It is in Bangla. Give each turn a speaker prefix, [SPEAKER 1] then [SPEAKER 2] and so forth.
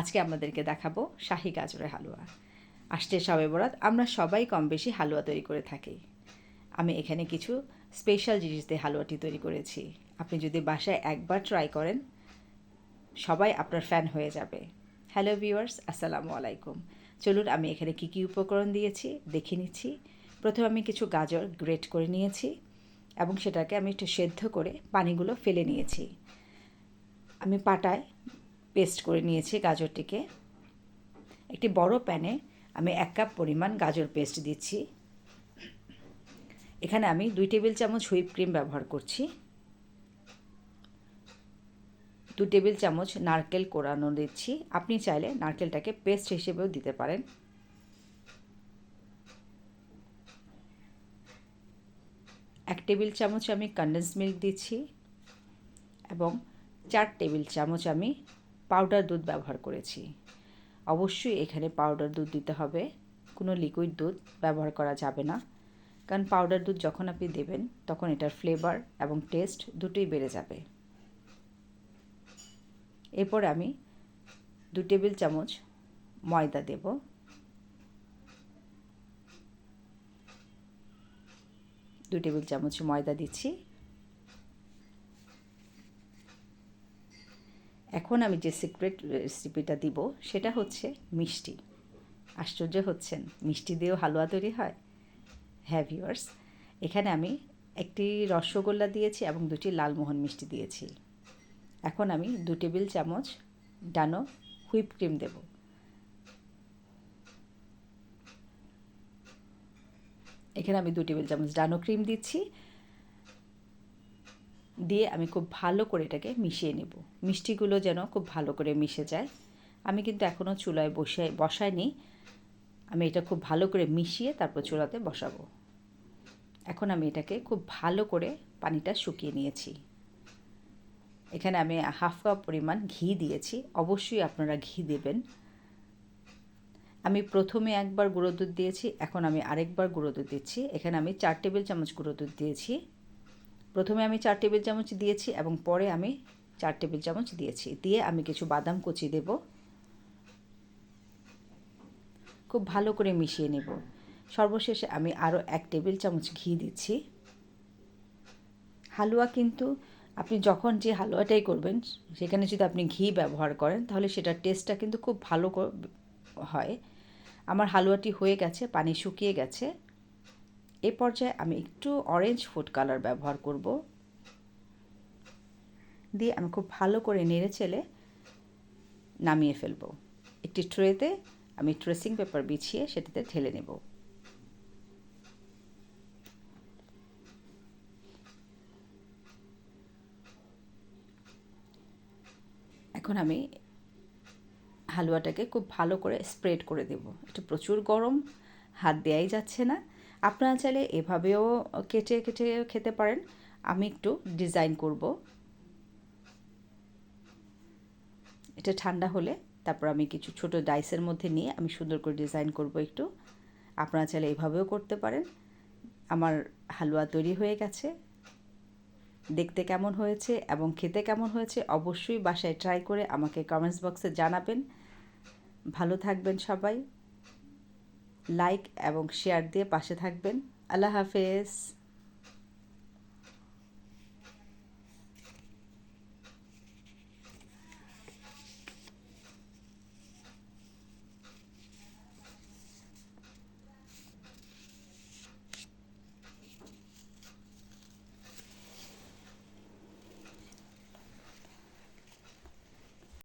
[SPEAKER 1] আজকে আপনাদেরকে দেখাবো শাহি গাজরের হালুয়া। আসছে সবে বরাত, আমরা সবাই কম বেশি হালুয়া তৈরি করে থাকি। আমি এখানে কিছু স্পেশাল জিনিস দিয়ে হালুয়াটি তৈরি করেছি। আপনি যদি বাসায় একবার ট্রাই করেন, সবাই আপনার ফ্যান হয়ে যাবে। হ্যালো ভিউয়ার্স আসসালামু আলাইকুম। চলুন আমি এখানে কী কী উপকরণ দিয়েছি, দেখে নিচ্ছি। প্রথমে আমি কিছু গাজর গ্রেট করে নিয়েছি এবং সেটাকে আমি একটু সেদ্ধ করে পানিগুলো ফেলে নিয়েছি। আমি পাটায় পেস্ট করে নিয়েছি গাজরটিকে। একটি বড় প্যানে আমি এক কাপ পরিমাণ গাজর পেস্ট দিচ্ছি। এখানে আমি দুই টেবিল চামচ হুইপ ক্রিম ব্যবহার করছি। দু টেবিল চামচ নারকেল কোরানো দিচ্ছি। আপনি চাইলে নারকেলটাকে পেস্ট হিসেবেও দিতে পারেন। এক টেবিল চামচ আমি কন্ডেন্স মিল্ক দিচ্ছি এবং চার টেবিল চামচ আমি পাউডার দুধ ব্যবহার করেছি। অবশ্যই এখানে পাউডার দুধ দিতে হবে। কোনো লিকুইড দুধ ব্যবহার করা যাবে না। কারণ পাউডার দুধ যখন আপনি দেবেন, তখন এটার ফ্লেভার এবং টেস্ট দুটোই বেড়ে যাবে। এরপর আমি দু টেবিল চামচ ময়দা দেব। দু টেবিল চামচ ময়দা দিচ্ছি। এখন আমি যে সিক্রেট রেসিপিটা দিব, সেটা হচ্ছে মিষ্টি। আশ্চর্য হচ্ছেন, মিষ্টি দিয়েও হালুয়া তৈরি হয়? হ্যাঁ ভিউয়ার্স এখানে আমি একটি রসগোল্লা দিয়েছি এবং দুটি লালমোহন মিষ্টি দিয়েছি। এখন আমি দু টেবিল চামচ ডানো হুইপ ক্রিম দেব। এখানে আমি দু টেবিল চামচ ডানো ক্রিম দিচ্ছি। দিয়ে আমি খুব ভালো করে এটাকে মিশিয়ে নেব। মিষ্টিগুলো যেন খুব ভালো করে মিশে যায়। আমি কিন্তু এখনও চুলায় বসাই বসাইনি। আমি এটা খুব ভালো করে মিশিয়ে তারপর চুলাতে বসাবো। এখন আমি এটাকে খুব ভালো করে পানিটা শুকিয়ে নিয়েছি। এখানে আমি হাফ কাপ পরিমাণ ঘি দিয়েছি। অবশ্যই আপনারা ঘি দেবেন। আমি প্রথমে একবার গুঁড়ো দুধ দিয়েছি, এখন আমি আরেকবার গুঁড়ো দুধ দিচ্ছি। এখানে আমি চার টেবিল চামচ গুঁড়ো দুধ দিয়েছি। প্রথমে আমি চার টেবিল চামচ দিয়েছি এবং পরে আমি চার টেবিল চামচ দিয়েছি। দিয়ে আমি কিছু বাদাম কুচি দেব। খুব ভালো করে মিশিয়ে নেব। সর্বশেষে আমি আরও এক টেবিল চামচ ঘি দিচ্ছি। হালুয়া কিন্তু আপনি যখন যে হালুয়াটাই করবেন, সেখানে যদি আপনি ঘি ব্যবহার করেন, তাহলে সেটার টেস্টটা কিন্তু খুব ভালো হয়। আমার হালুয়াটি হয়ে গেছে, পানি শুকিয়ে গেছে। এ পর্যায়ে আমি একটু অরেঞ্জ ফুড কালার ব্যবহার করব। দিয়ে আমি খুব ভালো করে নেড়ে চেলে নামিয়ে ফেলব। একটি ট্রেতে আমি ট্রেসিং পেপার বিছিয়ে সেটাতে ঢেলে নেব। এখন আমি হালুয়াটাকে খুব ভালো করে স্প্রেড করে দেব। একটু প্রচুর গরম, হাত দেওয়াই যাচ্ছে না। আপনারা চাইলে এভাবেও কেটে কেটে খেতে পারেন। আমি একটু ডিজাইন করব। এটা ঠান্ডা হলে তারপর আমি কিছু ছোট ডাইসের মধ্যে নিয়ে আমি সুন্দর করে ডিজাইন করব একটু। আপনারা চাইলে এভাবেও করতে পারেন। আমার হালুয়া তৈরি হয়ে গেছে। দেখতে কেমন হয়েছে এবং খেতে কেমন হয়েছে অবশ্যই বাসায় ট্রাই করে আমাকে কমেন্টস বক্সে জানাবেন। ভালো থাকবেন সবাই। লাইক এবং শেয়ার দিয়ে পাশে থাকবেন। আল্লাহ হাফেজ।